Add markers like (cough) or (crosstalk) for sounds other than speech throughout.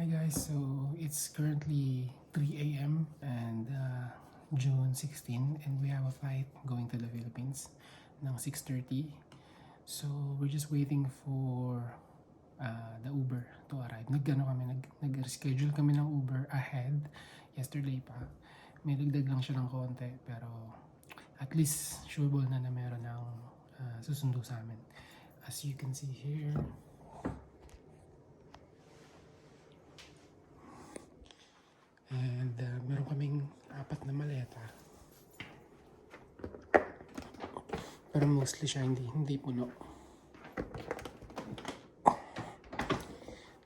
Hi guys, so it's currently 3 a.m. and uh, June 16 and we have a flight going to the Philippines ng 6.30. So we're just waiting for uh, the Uber to arrive. Nagano kami, nag, nag-reschedule kami ng Uber ahead yesterday pa. May dagdag lang siya ng konti pero at least sureable na na meron ng uh, susundo sa amin. As you can see here, And uh, meron kaming apat na maleta. Pero mostly siya hindi, hindi puno.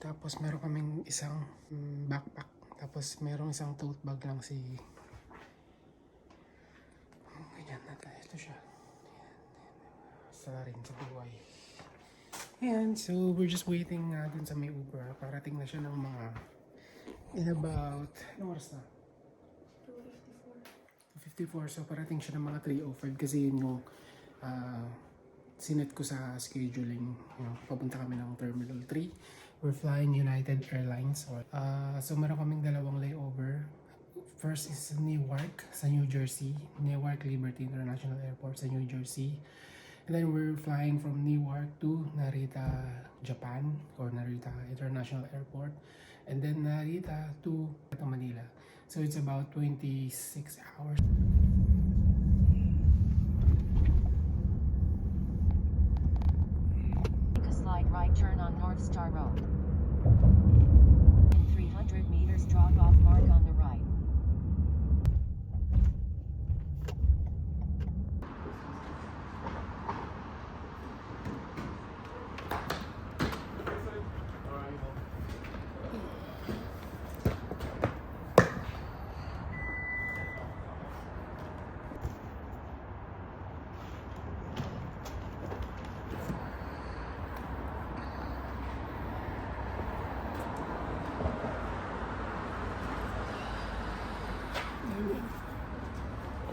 Tapos meron kaming isang mm, backpack. Tapos meron isang tote bag lang si... Ganyan na. Ito siya. Sa rin sa buhay. Ayan, so we're just waiting uh, dun sa may Uber. Parating na siya ng mga in about, ano oras na? 2.54. So parating siya ng mga 3.05 kasi yun yung uh, sinet ko sa scheduling. You know, papunta kami ng Terminal 3. We're flying United Airlines. Uh, so meron kaming dalawang layover. First is Newark sa New Jersey. Newark Liberty International Airport sa New Jersey. And then we're flying from Newark to Narita, Japan or Narita International Airport. And then uh, Narita to Manila. So it's about 26 hours. Take a slight right turn on North Star Road. In 300 meters, drop off mark on the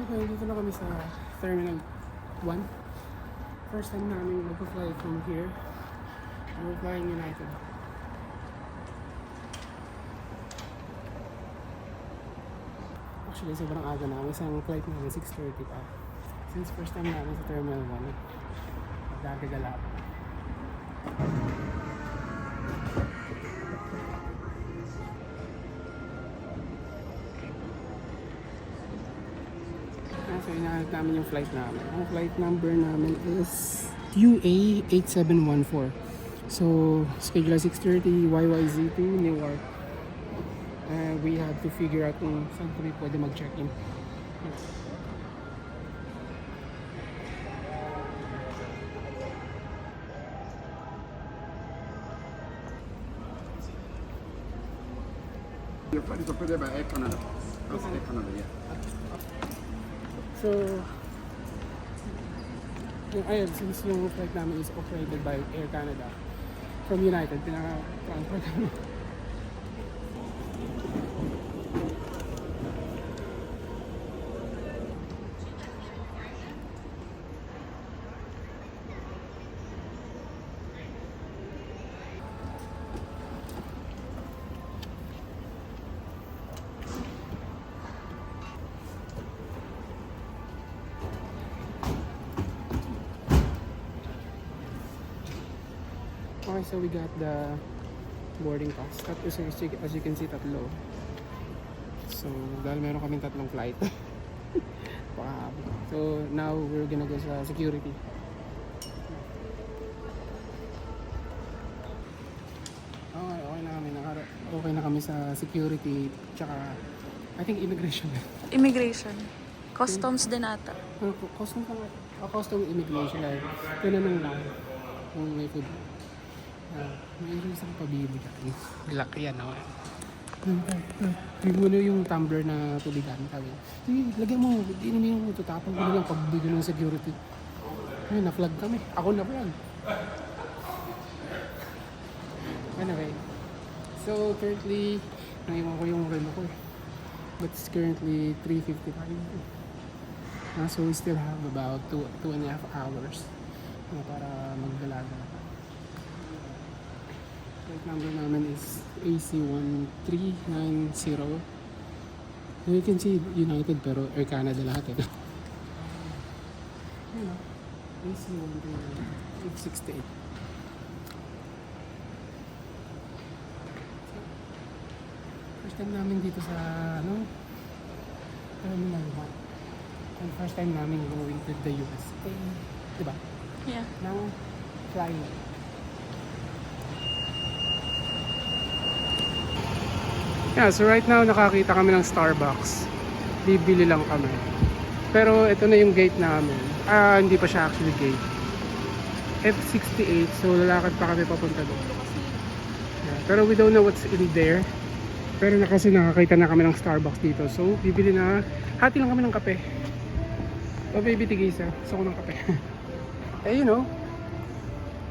Okay, dito na kami sa Terminal 1. First time namin mag-fly from here. We're flying United. Actually, sobrang aga namin. Isang flight namin, 6.30 pa. Since first time namin sa Terminal 1, magdadagala ako. So inahanap namin yung flight namin. Ang flight number namin is UA8714. So, schedule 6.30, YYZ to Newark. Uh, we have to figure out kung saan kami pwede mag-check-in. Flight is operated by Air Canada. So, yung ayun, since yung flight namin is operated by Air Canada from United, pinaka-transfer kami. Okay, so we got the boarding pass. As you, as you can see, tatlo. So, dahil meron kaming tatlong flight. (laughs) wow. So, now we're gonna go sa security. Okay, okay na kami. Nakara okay na kami sa security. Tsaka, I think immigration. (laughs) Immigration. Customs din ata. Ano po, custom lang. Oh, custom immigration. Tinanong lang kung may food. Uh, may isang pabili ka. Laki yan, okay. Bigyan mo na yung tumbler na tubigan. Sabi, sige, lagyan mo. Hindi namin yung tutapon ko na lang pag bigyan ng security. Ayun, na-flag kami. Ako na pa yan. Anyway, so currently, naiwan ko yung relo ko. eh. But it's currently 3.55. Ah, so we still have about two, two and a half hours na para magdalaga. Flight number namin is AC1390. So you can see United pero Air Canada lahat eh. Ayun o. AC1368. First time namin dito sa ano Terminal 1. And first time namin going to the US. Eh, diba? Yeah. Now, flying. Yeah, so right now nakakita kami ng Starbucks. Bibili lang kami. Pero ito na yung gate namin. Ah, hindi pa siya actually gate. F68, so lalakad pa kami papunta doon. Yeah, pero we don't know what's in there. Pero na kasi nakakita na kami ng Starbucks dito. So, bibili na. Hati lang kami ng kape. O baby tigisa. Gusto ko ng kape. (laughs) eh, you know,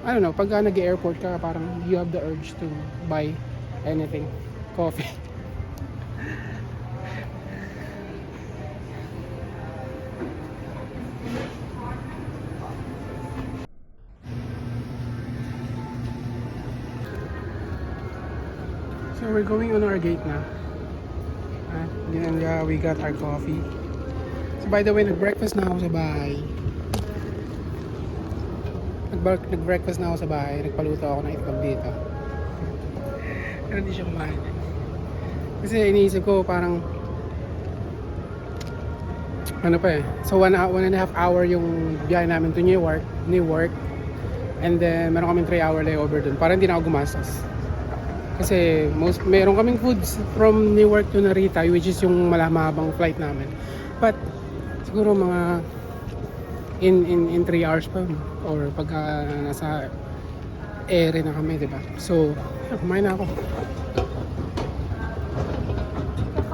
I don't know, pag uh, nag-airport ka, parang you have the urge to buy anything. Coffee. (laughs) So we're going on our gate na. Ah, and uh, we got our coffee. So by the way, nag-breakfast na ako sa bahay. Nag- nag-breakfast na ako sa bahay. Nagpaluto ako ng itlog dito. Pero hindi siya kumain. Kasi iniisip ko parang ano pa eh. So one, hou- one and a half hour yung biyahe namin to Newark. Newark. And then meron kaming 3 hour layover dun. Para hindi na ako gumastos. Kasi most, meron kaming foods from Newark to Narita which is yung malamahabang flight namin. But siguro mga in in in 3 hours pa or pagka nasa ere na kami, 'di ba? So, kumain na ako.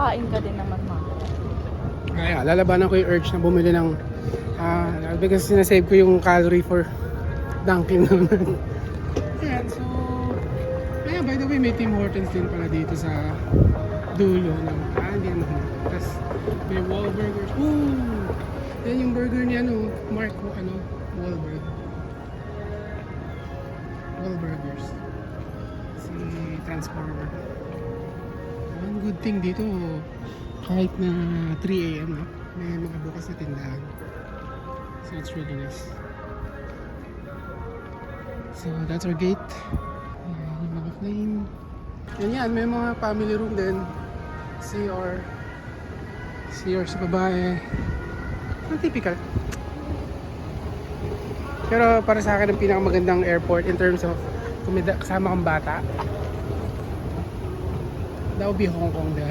Kakain ka din naman, ma. Kaya lalabanan ko yung urge na bumili ng ah because sinasave ko yung calorie for Dunkin naman. (laughs) Ayan, so Ayan, by the way, may Tim Hortons din pala dito sa dulo ng hindi naman. Tapos may Wahlburgers. Ooh! Yan yung burger ni ano, Mark ano, Wahlberg. Wahlburgers. Si Transformer. One good thing dito, kahit na 3 a.m. No? may mga bukas na tindahan. So it's really nice. So that's our gate. Ayan, yung mga plane. Yan yan, may mga family room din. CR. CR sa babae. Ang typical. Pero para sa akin ang pinakamagandang airport in terms of kung may kasama kang bata. That would be Hong Kong da.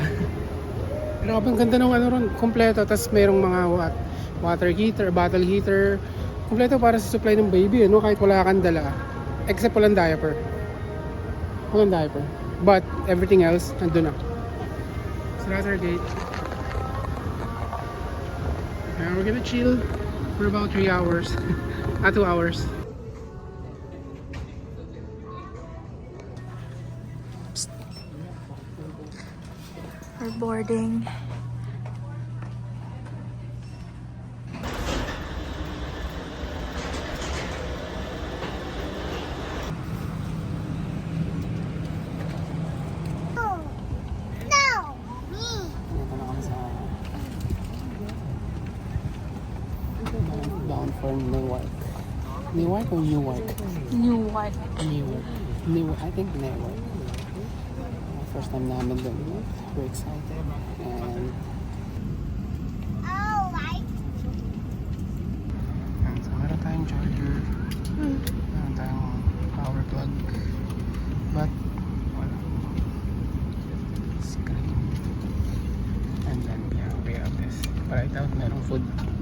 Pero ang ganda ng ano ron, kompleto. Tapos merong mga wat, water heater, bottle heater. Kompleto para sa supply ng baby, ano, kahit wala kang dala. Except walang diaper. Walang diaper. But everything else, nandun na. So that's gate. And we're gonna chill for about 3 hours. (laughs) ah, 2 hours. For boarding. Dito na kami sa bound for Newark. Newark or Newark? New what? Newark. Newark. I think Newark. First time namin doon. We're excited. And tayong charger. But. Screen. And then yeah, we have this. Out, merong food.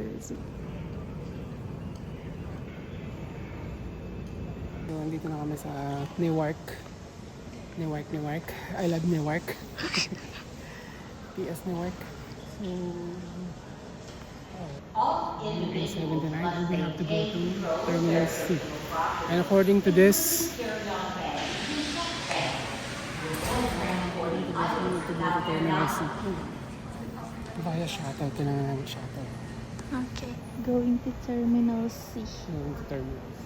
Jersey. So, nandito na kami sa Newark. Newark, Newark. I love Newark. (laughs) PS Newark. So, oh, 79 and we have to go to Terminal C. And according to this. Via shuttle. Kailangan namin shuttle. Okay. Going to Terminal C. Going to Terminal C.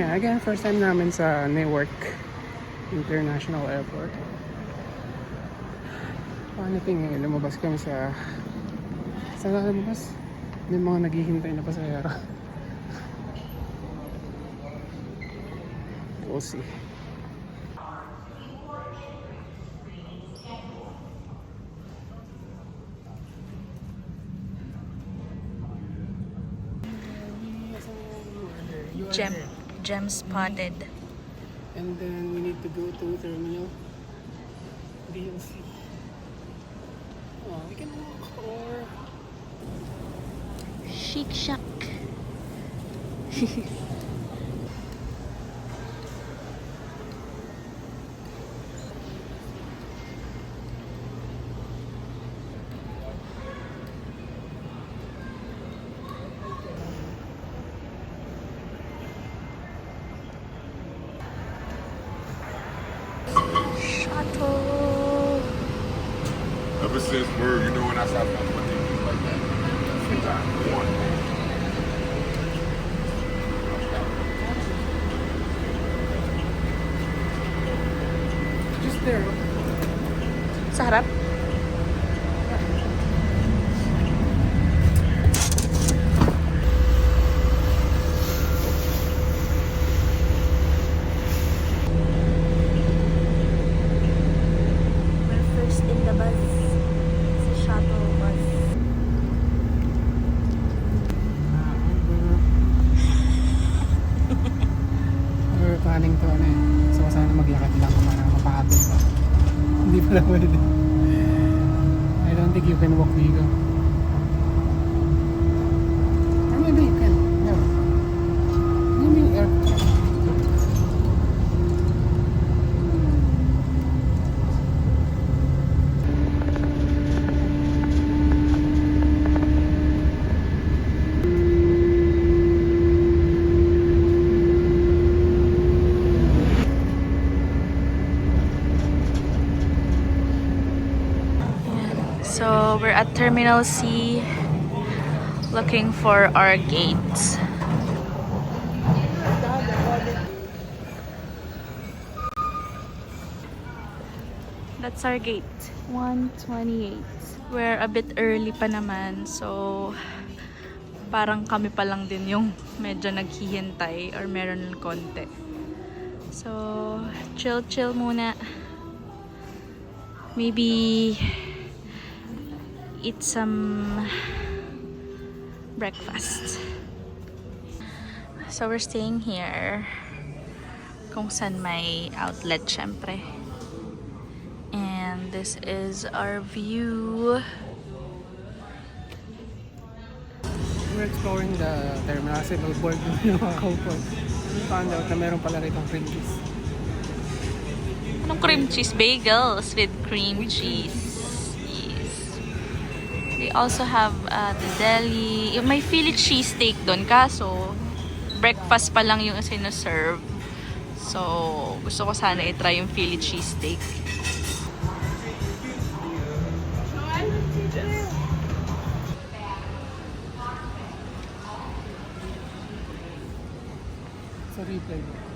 Yeah, again, first time namin sa Newark International Airport. Thing eh, lumabas kami sa... Saan ka lumabas? May mga naghihintay na pasahero. We'll see. Gem. Gem spotted. And then we need to go to terminal DLC. Oh, we can walk or Chic Shack. (laughs) Shuttle. Ever since birth, you know when I stopped fucking with things like that. Since I one. There. Sa harap? We're first in the bus. Sa shuttle bus. We were planning to ano eh. So sana maglakad lang kung para mapakatid pa. Hindi pala pwede. I don't think you can walk Vigo. Or maybe you can. Yeah. Maybe air. So we're at Terminal C looking for our gates. That's our gate. 128. We're a bit early pa naman. So parang kami pa lang din yung medyo naghihintay or meron ng konti. So chill chill muna. Maybe eat some breakfast. So we're staying here kung saan may outlet syempre. And this is our view. We're exploring the terminal board yung mga. We found out na meron pala rito cream cheese. Anong cream cheese? Bagels with cream cheese. They also have uh, the deli. Yung May Philly cheesesteak doon. Kaso, breakfast pa lang yung sinaserve. So, gusto ko sana i-try yung Philly cheesesteak. So replay mo.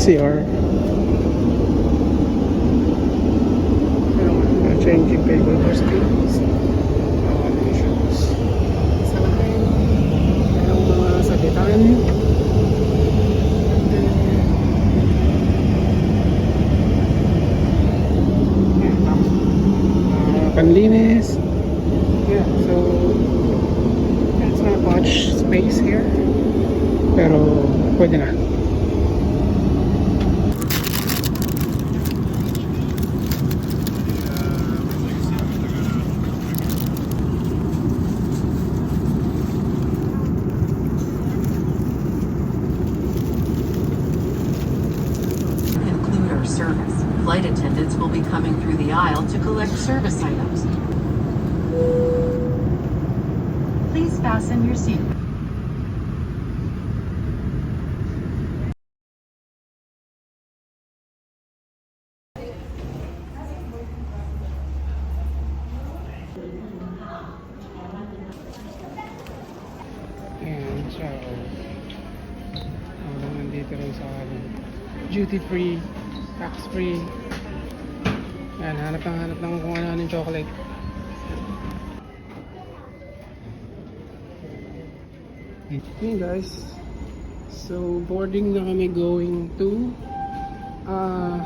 CR. Changing paper costumes. Evaluations. Sa akin, merong mga. Panlinis. Yeah, so it's not much space here. Pero pwede na. Service items. Please fasten your seat. Ayan, oh, duty free, tax free. Ayan, hanap ng hanap ng kung ano-ano yung chocolate. Hey guys, so boarding na kami going to uh,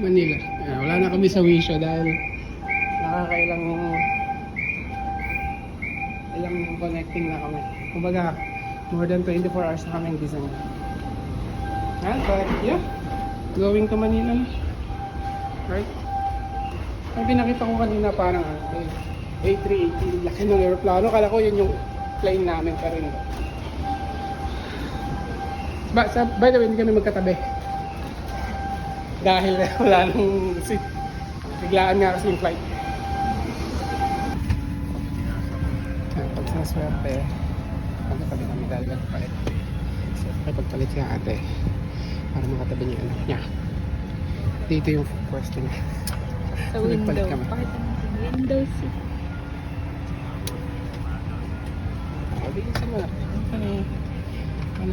Manila. Ayan, wala na kami sa Wisha dahil nakakailang ilang connecting na kami. Kumbaga, more than 24 hours na kami design. Ah, but yeah, going to Manila na. Right? Ang pinakita ko kanina parang ano, A380, laki ng aeroplano. Kala ko yun yung plane namin pero hindi. Ba, sa, by the way, hindi kami magkatabi. Dahil (laughs) wala nang seat. Biglaan nga kasi yung flight. Pag sa swerte, magkatabi kami dahil nagpalit. So, pagpalit si ate para makatabi niya anak niya. Dito yung pwesto niya. Sa window. kami. Pakita natin. Window seat. Sabi ko sa mga, ano, ano,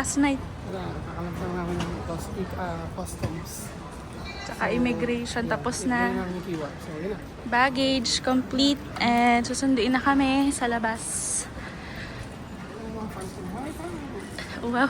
Last night. wala, nakakalap lang namin ng ah, customs. Tsaka immigration. Tapos Ito na. So, yun na. baggage complete. And susunduin na kami sa labas. Wow.